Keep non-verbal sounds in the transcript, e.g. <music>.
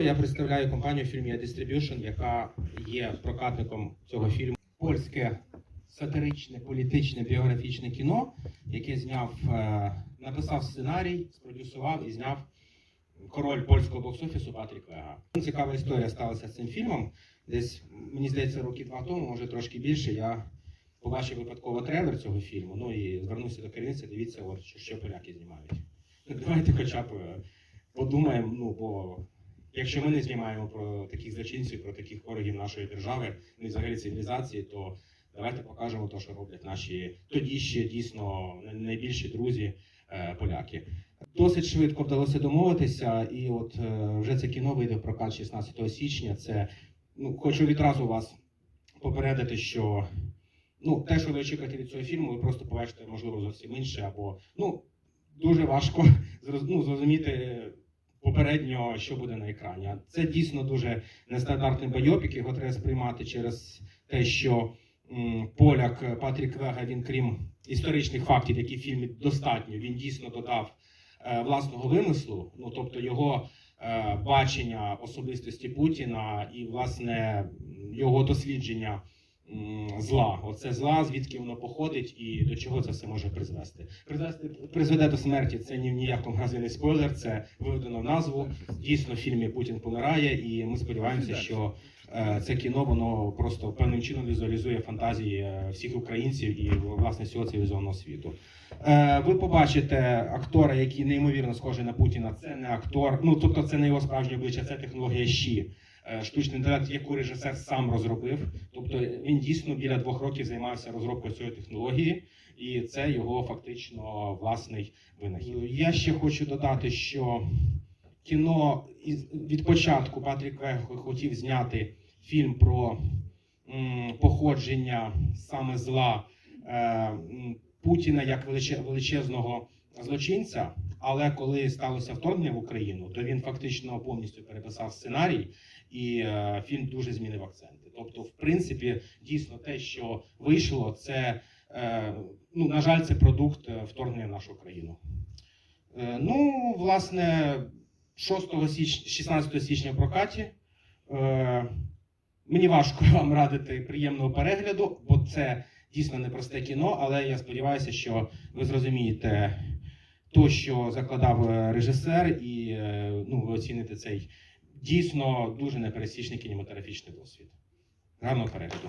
Я представляю компанію Filmia Distribution, яка є прокатником цього фільму. Польське сатиричне, політичне, біографічне кіно, яке зняв, е, написав сценарій, спродюсував і зняв король польського бокс-офісу Патрік Вега. Цікава історія сталася з цим фільмом. Десь, мені здається, роки два тому, може трошки більше, я побачив випадково трейлер цього фільму. Ну і звернувся до керівництва, дивіться, от, що, що поляки знімають. Давайте хоча б е, подумаємо, ну бо якщо ми не знімаємо про таких злочинців, про таких ворогів нашої держави, і взагалі цивілізації, то давайте покажемо те, що роблять наші тоді ще дійсно найбільші друзі е, поляки. Досить швидко вдалося домовитися, і от е, вже це кіно вийде в прокат 16 січня. Це ну хочу відразу вас попередити, що ну те, що ви очікуєте від цього фільму, ви просто побачите, можливо, зовсім інше, або ну дуже важко <laughs> ну, зрозуміти попередньо, що буде на екрані. Це дійсно дуже нестандартний байопік, його треба сприймати через те, що поляк Патрік Вега, він крім історичних фактів, які в фільмі достатньо, він дійсно додав е, власного вимислу, ну тобто його е, бачення особистості Путіна і власне його дослідження зла. Оце зла, звідки воно походить і до чого це все може призвести. Призвести призведе до смерті. Це ні в ніякому разі не спойлер, це виведено назву. Дійсно, в фільмі Путін помирає, і ми сподіваємося, що е, це кіно воно просто певним чином візуалізує фантазії е, всіх українців і власне всього цивілізованого світу. Е, Ви побачите актора, який неймовірно схожий на Путіна. Це не актор, ну тобто це не його справжнє обличчя, це технологія щі. Е, Штучний інтелект, яку режисер сам розробив. Тобто він дійсно біля двох років займався розробкою цієї технології, і це його фактично власний винахід. Я ще хочу додати, що кіно від початку Патрік Вег хотів зняти фільм про походження саме зла е, Путіна як величе- величезного злочинця. Але коли сталося вторгнення в Україну, то він фактично повністю переписав сценарій, і е, фільм дуже змінив акценти. Тобто, в принципі, дійсно те, що вийшло, це е, ну на жаль, це продукт е, вторгнення в нашу країну. Ну, власне, 6 січня, 16 січня в прокаті. Мені важко <laughs> вам радити приємного перегляду, бо це дійсно непросте кіно, але я сподіваюся, що ви зрозумієте то, що закладав е, режисер, і е, ну, ви оціните цей дійсно дуже непересічний кінематографічний досвід. Гарного перегляду.